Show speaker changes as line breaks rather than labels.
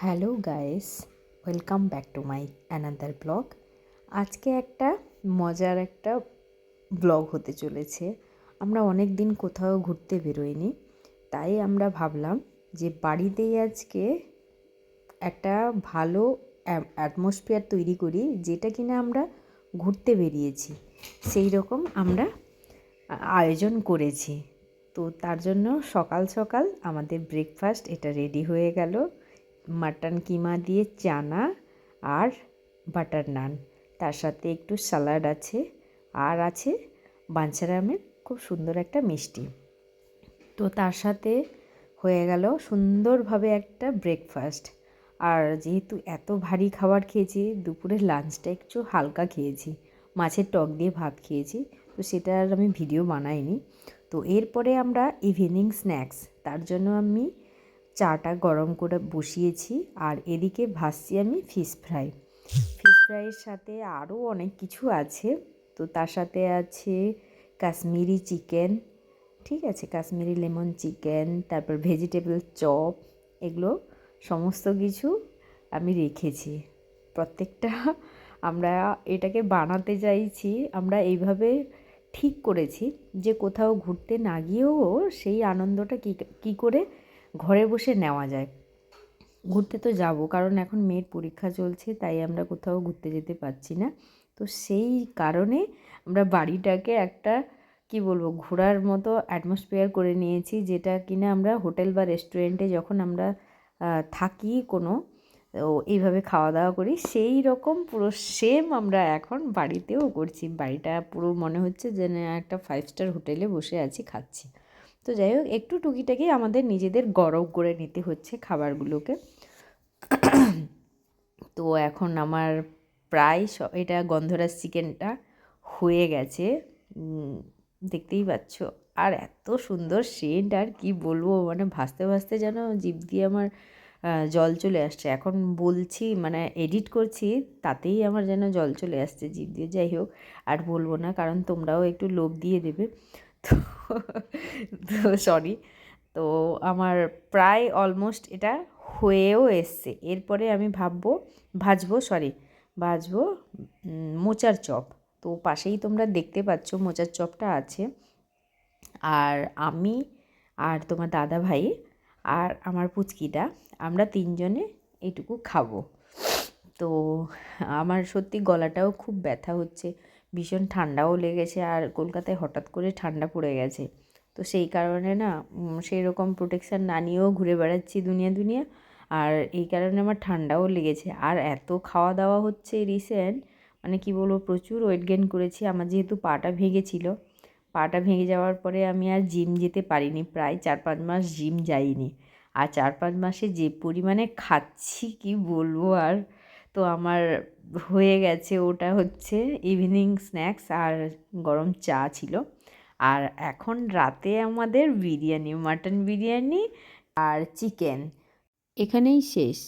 Hello guys, welcome back to my another blog. আজকে একটা মজার একটা ব্লগ হতে চলেছে। আমরা অনেক দিন কোথাও ঘুরতে বেরোইনি, তাই আমরা ভাবলাম যে বাড়িতেই আজকে একটা ভালো অ্যাটমসফিয়ার তৈরি করি, যেটা কিনা আমরা ঘুরতে বেরিয়েছি। সেই রকম আমরা আয়োজন করেছি। তো তার জন্য সকাল সকাল আমাদের ব্রেকফাস্ট এটা রেডি হয়ে গেল। মাটন কিমা দিয়ে চানা আর বাটার নান। তার সাথে একটু স্যালাড আছে আর আছে বাঞ্ছারামের খুব সুন্দর একটা মিষ্টি। তো তার সাথে হয়ে গেল সুন্দরভাবে একটা ব্রেকফাস্ট আর যেহেতু এত ভারী খাবার খেয়েছি দুপুরের লাঞ্চটা একটু হালকা খেয়েছি, মাছের টক দিয়ে ভাত খেয়েছি, তো সেটা আর আমি ভিডিও বানাইনি। তো এরপরে আমরা ইভিনিং স্ন্যাক্স তার জন্য আমি চাটা গরম করে বসিয়েছি আর এদিকে ভাসছি আমি ফিশ ফ্রাই ফিশ ফ্রাইয়ের সাথে আরও অনেক কিছু আছে। তো তার সাথে আছে কাশ্মীরি চিকেন, ঠিক আছে? কাশ্মীরি লেমন চিকেন, তারপর ভেজিটেবল চপ, এগুলো সমস্ত কিছু আমি রেখেছি। প্রত্যেকটা আমরা এটাকে বানাতে চাইছি, আমরা এইভাবে ঠিক করেছি যে কোথাও ঘুরতে না গিয়েও সেই আনন্দটা কী কী করে ঘরে বসে নেওয়া যায়। ঘুরতে তো যাব, কারণ এখন মেয়ের পরীক্ষা চলছে, তাই আমরা কোথাও ঘুরতে যেতে পারছি না। তো সেই কারণে আমরা বাড়িটাকে একটা, কি বলব, ঘোরার মতো অ্যাটমসফিয়ার করে নিয়েছি, যেটা কিনা আমরা হোটেল বা রেস্টুরেন্টে যখন আমরা থাকি কোনো ও এইভাবে খাওয়া দাওয়া করি, সেই রকম পুরো সেম আমরা এখন বাড়িতেও করছি। বাড়িটা পুরো মনে হচ্ছে যে একটা ফাইভ স্টার হোটেলে বসে আছি, খাচ্ছি। তো যাই হোক, একটু টুকিটাকি আমাদের নিজেদের গরম করে নিতে হচ্ছে খাবারগুলোকে। তো এখন আমার প্রায় এটা গন্ধরাজ চিকেনটা হয়ে গেছে। দেখতেই পাচ্ছ। আর এত সুন্দর সেন্ট, আর কি বলব মানে ভাসতে ভাসতে যেন জিভ দিয়ে আমার জল চলে আসছে। এখন বলছি মানে এডিট করছি, তাতেই আমার যেন জল চলে আসছে জিভ দিয়ে। যাই হোক, আর বলব না, কারণ তোমরাও একটু লোভ দিয়ে দেবে। তো তো সরি তো আমার প্রায় অলমোস্ট এটা হয়েও এসছে। এরপরে আমি ভাববো, ভাজবো সরি ভাজবো মোচার চপ। তো পাশেই তোমরা দেখতে পাচ্ছ মোচার চপটা আছে। আর আমি আর তোমার দাদা ভাই আর আমার পুচকিটা, আমরা তিনজনে এটুকু খাব। তো আমার সত্যি গলাটাও খুব ব্যথা হচ্ছে। ভীষণ ঠান্ডাও লেগেছে আর কলকাতায় হঠাৎ করে ঠান্ডা পড়ে গেছে। তো সেই কারণে না সেই রকম প্রোটেকশান না নিয়েও ঘুরে বেড়াচ্ছি দুনিয়া দুনিয়া। আর এই কারণে আমার ঠান্ডাও লেগেছে। আর এত খাওয়া দাওয়া হচ্ছে রিসেন্ট মানে কি বলব, প্রচুর ওয়েট গেন করেছি। আমার যেহেতু পাটা ভেঙেছিল পাটা ভেঙে যাওয়ার পরে আমি আর জিম যেতে পারিনি। প্রায় চার পাঁচ মাস জিম যাইনি। আর চার পাঁচ মাসে যে পরিমাণে খাচ্ছি, কি বলব আর। তো আমার হয়ে গেছে ওটা হচ্ছে ইভিনিং স্ন্যাক্স আর গরম চা ছিল। আর এখন রাতে আমাদের বিরিয়ানি মাটন বিরিয়ানি আর চিকেন এখানেই শেষ।